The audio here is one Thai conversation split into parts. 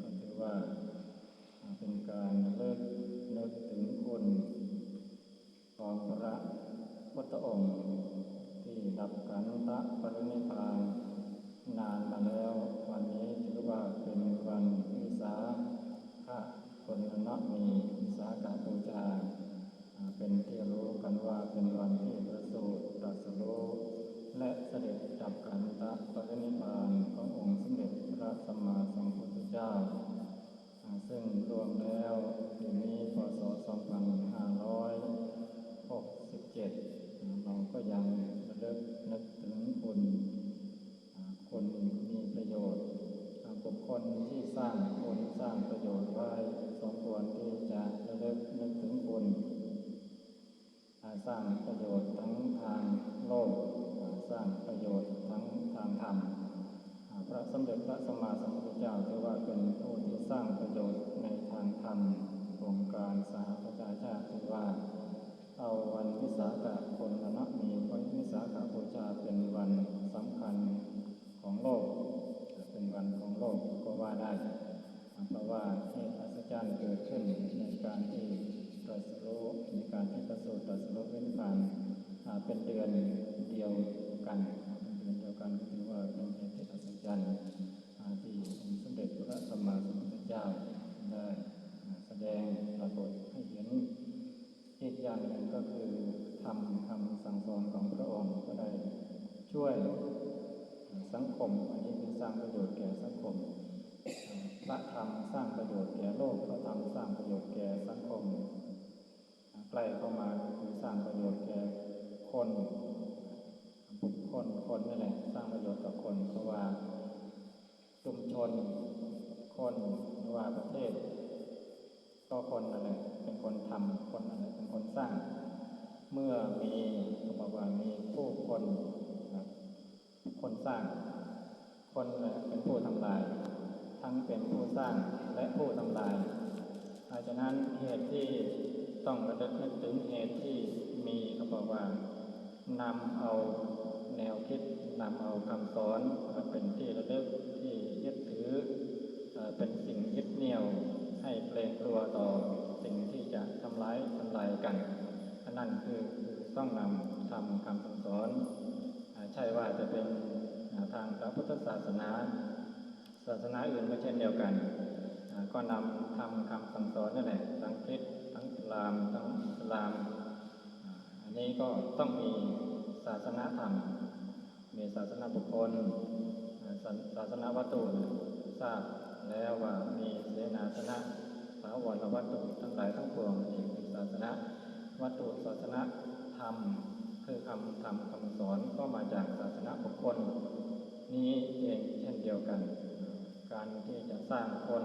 ก็ถือว่าเป็นการเลิกนึกถึงคุณของพระพุทธองค์ ที่ดับขันธปรินิพานนานมาแล้ว วันนี้ถือว่าเป็นวันวิสาขะคนนับมีวิสาขบูชาอ่าเป็นที่รู้กันว่า คคลที่สร้างคุณสร้างประโยชน์ไว้ สมควรที่จะระลึกนึกถึงคุณอ่าสร้างประโยชน์ทั้งทางโลก สร้างประโยชน์ทั้งทางธรรมพระสมเด็จพระสัมมาสัมพุทธเจ้าถือว่าเป็นผู้ที่สร้างประโยชน์ในทางธรรมองค์การสหประชาชาติถือว่า เอาวันวิสาขคนละมีวันวิสาขบูชาเป็นวันสำคัญของโลก เป็นวันของโลก ก็ว่าได้อ่าเพราะว่าเหตุอัศจรรย์เกิดขึ้นในการที่ตรัสรู้ในการที่ประสูติตรัสรู้เป็นผ่านเป็นเดือนเดียวกันเป็นเดือนเดียวกันก็ถือว่าเป็นเหตุที่อัศจรรย์ที่องค์สมเด็จพระสัมมาสัมพุทธเจ้าได้แสดงปรากฏให้เห็นอีกอย่างหนึ่งก็คือทำคำสั่งสอนของพระองค์ก็ได้ช่วยสังคมอันนี้เป็นสร้างประโยชน์แก่สังคม พระธรรมสร้างประโยชน์แก่โลกพระธรรมสร้างประโยชน์แก่สังคมใกล้เข้ามาคือสร้างประโยชน์แก่คนบุคคลคนนี่แหละสร้างประโยชน์กับคนเพราะว่าชุมชนคนหรือว่าประเทศก็คนนั่นแหละเป็นคนทำคนนั่นแหละเป็นคนสร้าง เมื่อมีเขาบอกว่ามีผู้คนคนสร้าง คนเป็นผู้ทำลาย ร้างและผู้ทำลายอาฉะนั้นเหตุที่ต้องระลึกนึกถึงเหตุที่มีเขาบอกว่านำเอาแนวคิดนำเอาคำสอนมาเป็นที่ระลึกที่ยึดถือเอเป็นสิ่งยึดเหนี่ยวให้เกรงกลัวต่อสิ่งที่จะทำร้ายทำลายกันนั่นคือคอต้องนำทำคำสั่งสอน ใช่ว่าจะเป็นทางพระพุทธศาสนา ศาสนาอื่นก็เช่นเดียวกันก็นำทำคำสั่งสอนนั่นแหละทั้งคริสต์ทั้งอิสลามทั้งอิสลาม อันนี้ก็ต้องมีศาสนาธรรม มีศาสนาบุคคลศาศาสนาวัตถุทราบแล้วว่ามีเสนาสนะสาวรวัตถุทั้งหลายทั้งปวงนี่คือศาสนาวัตถุศาสนาธรรม คือคำธรรมคำสอนก็มาจากศาสนาบุคคล นี้เองเช่นเดียวกัน การที่จะสร้างคน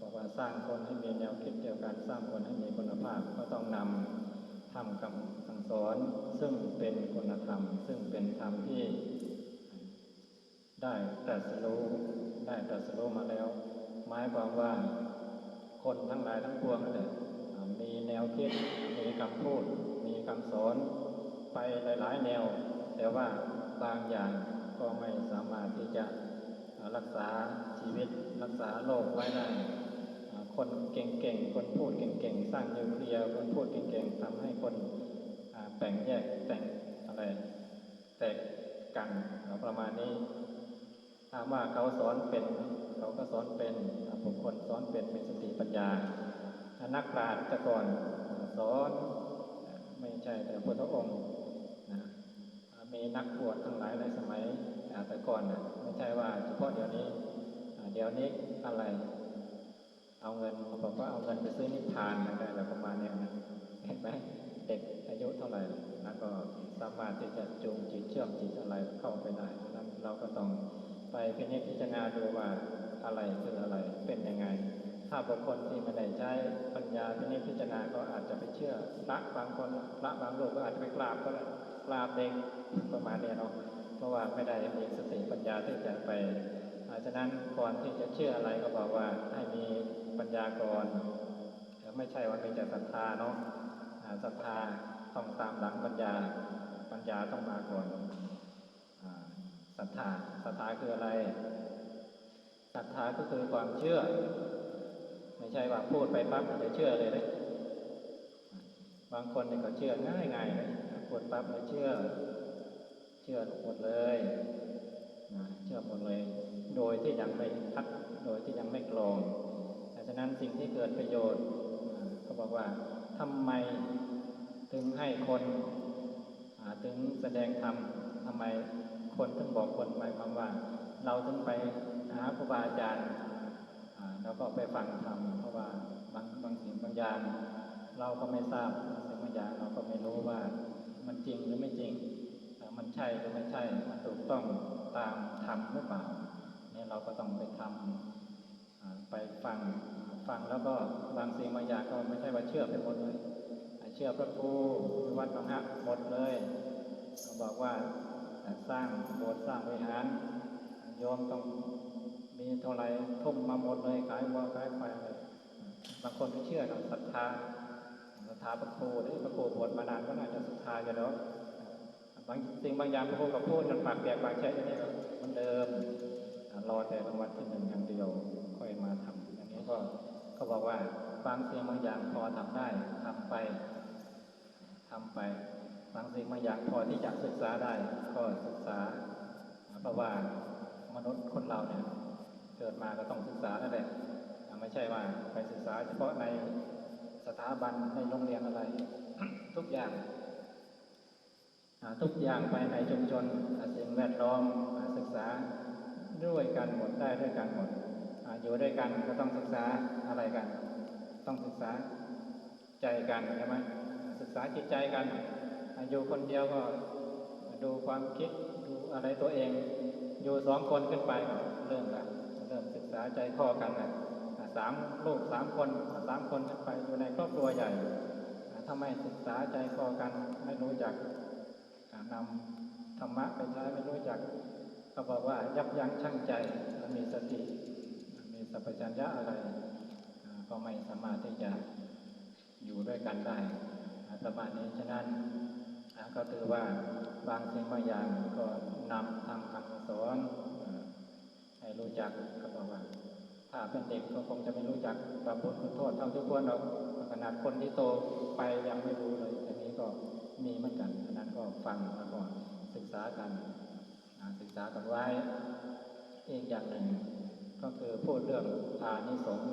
บอกว่าสร้างคนให้มีแนวคิดเดียวกันสร้างคนให้มีคุณภาพก็ต้องนำทำคำสั่งสอนซึ่งเป็นคุณธรรม ซึ่งเป็นธรรมที่ ได้ตรัสรู้ได้ตรัสรู้มาแล้วหมายความว่าคนทั้งหลายทั้งปวงนั่นแหละมีแนวคิดมีคำพูด มีคำสอนไปหลาย ๆ แนว แต่ว่าบางอย่างก็ไม่สามารถที่จะ รักษาชีวิตรักษาโลกไว้ได้คนเก่งๆ คนพูดเก่งๆ สร้างนิวเคลียร์คนพูดเก่งๆทำให้คนแบ่งแยกแต่งอะไร แตกกันเอาประมาณนี้ถามว่าเขาสอนเป็นเขาก็สอนเป็นบุคคลสอนเป็นเป็นสติปัญญา นักปราชญ์แต่ก่อนสอนไม่ใช่แต่พุทธองค์นะมีนักบวชทั้งหลายในสมัย แต่ก่อนนะไม่ใช่ว่าเฉพาะเดี๋ยวนี้เดี๋ยวนี้อะไร เอาเงินเขาบอกว่าเอาเงินไปซื้อนิพพานนะได้อะไรประมาณเนี้ยนะเห็นไหมเด็กอายุเท่าไหร่แล้วก็สามารถที่จะจูงจิตเชื่อมจิตอะไรเข้าไปได้นั้นเราก็ต้องไปพินิจพิจารณาดูว่าอะไรคืออะไรเป็นยังไง ถ้าบุคคลที่ไม่ได้ใช้ปัญญาพินิจพิจารณาก็อาจจะไปเชื่อพระบางคนพระบางรูปก็อาจจะไปกราบก็ได้กราบเด็กประมาณเนี้ยเนาะ เพราะว่าไม่ได้มีสติปัญญาที่จะไปอาฉะนั้นก่อนที่จะเชื่ออะไรก็บอกว่าให้มีปัญญาก่อนไม่ใช่ว่ามีแต่ศรัทธาเนาะอ่าศรัทธาต้องตามหลังปัญญา ปัญญาต้องมาก่อนศรัทธาศรัทธาคืออะไรศรัทธาก็คือความเชื่อ ไม่ใช่ว่าพูดไปปั๊บมันจะเชื่อเลยนะบางคนเนี่ยก็เชื่อง่ายง่ายๆเลยพูดปั๊บแล้วเชื่อ ชื่อหมดเลยนะเชื่อหมดเลย โดยที่ยังไม่พักโดยที่ยังไม่กรองดังนั้นสิ่งที่เกิดประโยชน์อ่าเขาบอกว่าทำไมถึงให้คนถึงแสดงธรรมทำไมคนถึงบอกคนหมายความว่า เราถึงไปหาครูบาอาจารย์แล้วก็ไปฟังธรรมเพราะว่าบางบางสิ่งบางอย่าง เราก็ไม่ทราบบางสิ่งบางอย่างเราก็ไม่รู้ว่ามันจริง ใช่หรือไม่ใช่ มันถูกต้องตามธรรมหรือเปล่าเนี่ยเราก็ต้องไปทำอ่าไปฟังฟังแล้วก็บางสิ่งบางอย่างก็ไม่ใช่ว่าเชื่อไปหมดเลยเชื่อพระครูวัดบางฮะหมดเลยเขาบอกว่าสร้างโบสถ์สร้างวิหารโยมต้องมีเท่าไหรทุ่มมาหมดเลยขายวัวขายควายเลยบางคนก็เชื่อกับศรัทธาศรัทธาพระครูหรือพระครูบวชมานานก็น่าจะศรัทธาอยู่แล้ว บางสิ่งบางอย่างพระครูกับพูดจนปากแตกปากแฉะอย่างนี้ก็เหมันเดิมรอแต่รางวัลที่หนึ่งอย่างเดียวค่อยมาทำอย่างนี้ก็เขาบอกว่าบางสิ่งบางอย่างพอทำได้ทำไปทำไป บางสิ่งบางอย่างพอที่จะศึกษาได้ ก็ศึกษาเพราะว่ามนุษย์คนเราเนี่ยเกิดมาก็ต้องศึกษานั่นแหละอ่ไม่ใช่ว่าไปศึกษาเฉพาะในสถาบันในโรงเรียนอะไร ทุกอย่าง ทุกอย่างไปในชุมชนสิ่งแวดล้อมศึกษาด้วยกันหมดได้ด้วยกันหมดอยู่ด้วยกันก็ต้องศึกษาอะไรกัน ต้องศึกษาใจกันใช่ไหมศึกษาจิตใจกันอยู่คนเดียวก็ดูความคิดดูอะไรตัวเอง อยู่สองคนขึ้นไปก็เริ่มละเริ่มศึกษาใจคอกันนะอ่าสามลูกสามคนสามคนขึ้นไปอยู่ในครอบครัวใหญ่อ่าถ้าไม่ศึกษาใจคอกันไม่รู้จัก นำธรรมะไปใช้ไม่รู้จักเขาบอกว่ายับยั้งชั่งใจและมีสติ มีสัพพัญญะอะไร ก็ไม่สามารถที่จะอยู่ด้วยกันได้ประมาณนี้ฉะนั้นก็ถือว่าบางสิ่งบางอย่างก็นำทำคำสอนให้รู้จักก็บอกว่า ถ้าเป็นเด็กก็คงจะไม่รู้จักบาปบุญคุณโทษเท่าทุกคนหรอกขนาดคนที่โตไปยังไม่รู้เลยอันนี้ก็ มีเหมือนกันฉะนั้นก็ฟังแล้วก็ศึกษากันศึกษากันไว้อีกอย่างหนึ่ง ก็คือพูดเรื่องอานิสงส์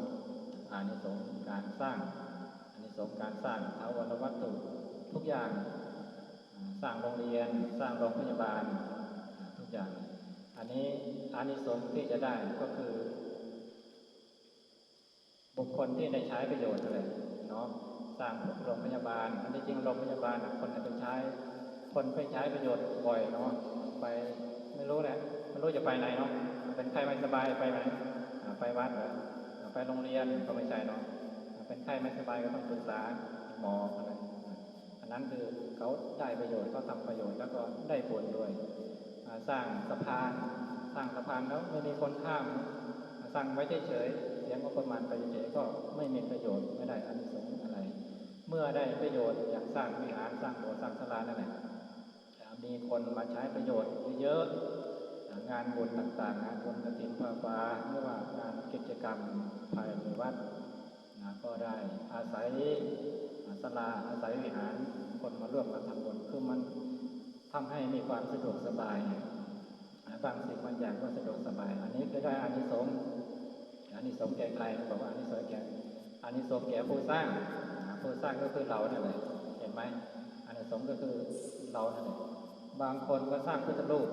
อานิสงส์การสร้างอานิสงส์การสร้างทาวรวัตถุทุกอย่างสร้างโรงเรียนสร้างโรงพยาบาลทุกอย่าง อันนี้อานิสงส์ที่จะได้ก็คือ บุคคลที่ได้ใช้ประโยชน์อะไรเนาะ สร้างโรงพยาบาลอันที่จริงโรงพยาบาลคนไปใช้ คนไปใช้ประโยชน์บ่อยเนาะไปไม่รู้แหละไม่รู้จะไปไหนเนาะเป็นใครไม่สบายไปไหนไปวัดเหรอไปโรงเรียนก็ไม่ใช่เนาะเป็นใครไม่สบายก็ต้องปรึกษาหมออะไรอันนั้นคือเขาได้ประโยชน์เขาทำประโยชน์แล้วก็ได้ผลด้วย สร้างสะพานสร้างสะพานแล้วไม่มีคนข้ามสร้างไว้เฉยๆเสียงงบประมาณไปเฉยๆก็ไม่มีประโยชน์ไม่ได้อานิสง เมื่อได้ประโยชน์อย่างสร้างวิหารสร้างโบสถ์สร้างศาลานั่นแหละมีคนมาใช้ประโยชน์เยอะๆงานบุญต่างๆงานบุญกฐินผ้าปาหรือว่างานกิจกรรมภายในวัดนะก็ได้อาศัยศาลาอาศัยวิหารคนมาร่วมกันทำบุญคือมันทำให้มีความสะดวกสบายบางสิ่งบางอย่างก็สะดวกสบาย อันนี้คือได้อานิสงส์อานิสงส์แก่ใครบอกว่าอานิสงส์แก่ อานิสงส์แก่ผู้สร้างผู้สร้างก็คือเราเนี่ยแหละเห็นไหมอานิสงส์ก็คือเราเนี่ยแหละบางคนก็สร้างพุทธรูป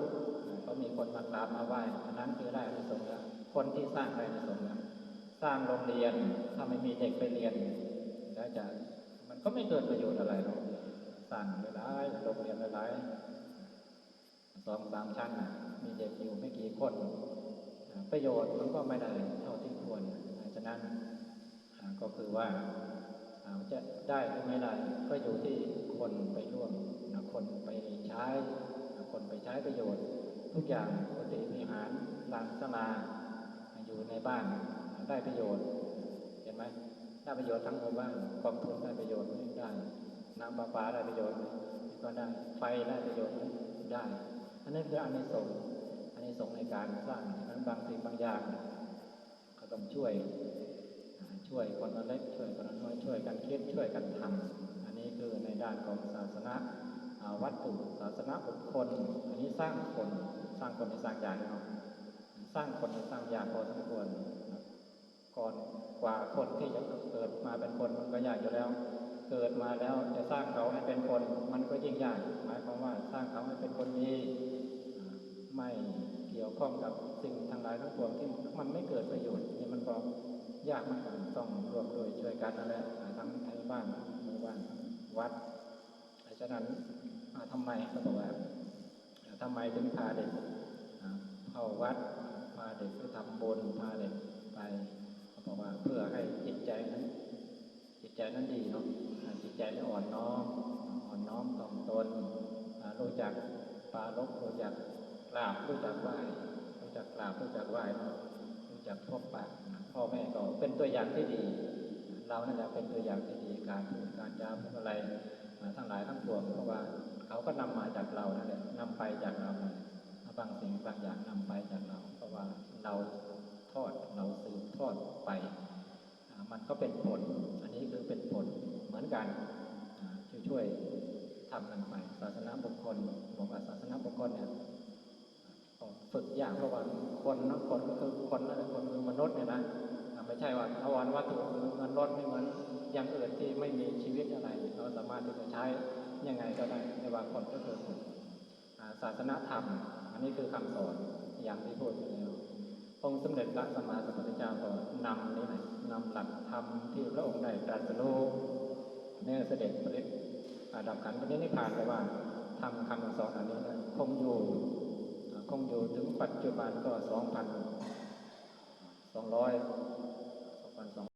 ก็มีคนมากราบมาไหว้อันนั้นคือได้อานิสงส์แล้วคนที่สร้างได้อานิสงส์แล้วสร้างโรงเรียนถ้าไม่มีเด็กไปเรียนแล้วจะมันก็ไม่เกิดประโยชน์อะไรหรอกสร้างหลายโรงเรียนหลายสองสามชั้นมีเด็กอยู่ไม่กี่คน ประโยชน์มันก็ไม่ได้เท่าที่ควรฉะนั้น ก็คือว่าจะได้หรือไม่ได้ก็อยู่ที่คนไปร่วมนะคนไปใช้นะคนไปใช้ประโยชน์ ทุกอย่างปกติวิหารลานสลาอยู่ในบ้านได้ประโยชน์ เห็นไหมได้ประโยชน์ทั้งหมู่บ้านกองทุนได้ประโยชน์ไหมได้ น้ำประปาได้ประโยชน์ก็ได้ไฟได้ประโยชน์ได้ อันนี้คืออานิสงส์อานิสงในการสร้างฉะนั้นบางสิ่งบางอย่างช่วยอ่า ช่วยคนละเล็กช่วยคนละน้อยช่วยกันคิดช่วยกันทำอันนี้คือในด้านของศาสนาวัตถุศาสนาบุคคล อันนี้สร้างคนสร้างคนในสร้างอย่างเนาะสร้างคนในสร้างอย่างพอสมควรก่อนกว่าคนที่จะเกิดมาเป็นคนมันก็ยากอยู่แล้ว เกิดมาแล้วจะสร้างเขาให้เป็นคน มันก็ยิ่งยากหมายความว่าสร้างเขาให้เป็นคนดีอ่ไม่เกี่ยวข้องกับสิ่งทั้งหลายทั้งปวงที่มันไม่เกิดประโยชน์นี่มันก็ ยากมือนกันต้องร่วมด้วยช่วยกันนั่นแหละอ่าทั้งไทยบ้านหมู่บ้านวัดเพราะฉะนั้นอ่าทำไมเขาบอกว่าอ่าทำไมถึงพาเด็กเข้าวัดพาเด็กไปทำบุญพาเด็กไปเขาบอกว่าเพื่อให้จิตใจนั้นจิตใจนั้นดีเนาะจิตใจนั้นอ่อนน้อมอ่อนน้อมต่อมตนรู้จักปารบรู้จักกราบรู้จักไหว้รู้จักกราบรู้จักไหว้เนาะ รู้จักพบปะพ่อแม่ก็เป็นตัวอย่างที่ดี เรานั่นแหละเป็นตัวอย่างที่ดีการพูดการจาพูดอะไรทั้งหลายทั้งปวงเพราะว่าเขาก็นำมาจากเรานั่นแหละนำไปจากเราบางสิ่งบางอย่างนำไปจากเรา เพราะว่าเราทอดเราสืบทอดไปมันก็เป็นผล อันนี้คือเป็นผลเหมือนกันอ่าช่วยๆทำกันไปศาสนาบุคคลบอกว่าศาสนาบุคคลเนี่ย ฝึกอย่างเพราะว่าคนนะคนก็คือคนนั่นแหละคนคือมนุษย์เนี่ยนะไม่ใช่ว่าทวารวัตถุคือเงินรถไม่เหมือนอย่างอื่นที่ไม่มีชีวิตอะไรเราสามารถที่จะใช้ยังไงก็ได้ในว่าคนก็คือศาสนาธรรม อันนี้คือคำสอนอย่างที่พูดไปแล้วองค์สมเด็จพระสัมมาสัมพุทธเจ้าก็นำนี่แหละนำหลักธรรมที่พระองค์ได้ตรัสรู้เนี่ยเสด็จปริดับขันธ์ปรินิพพานไปว่าทำคำสอนอันนี้นะคงอยู่ คงอยู่ถึงปัจจุบันก็สองพันสองร้อยสองพันสอง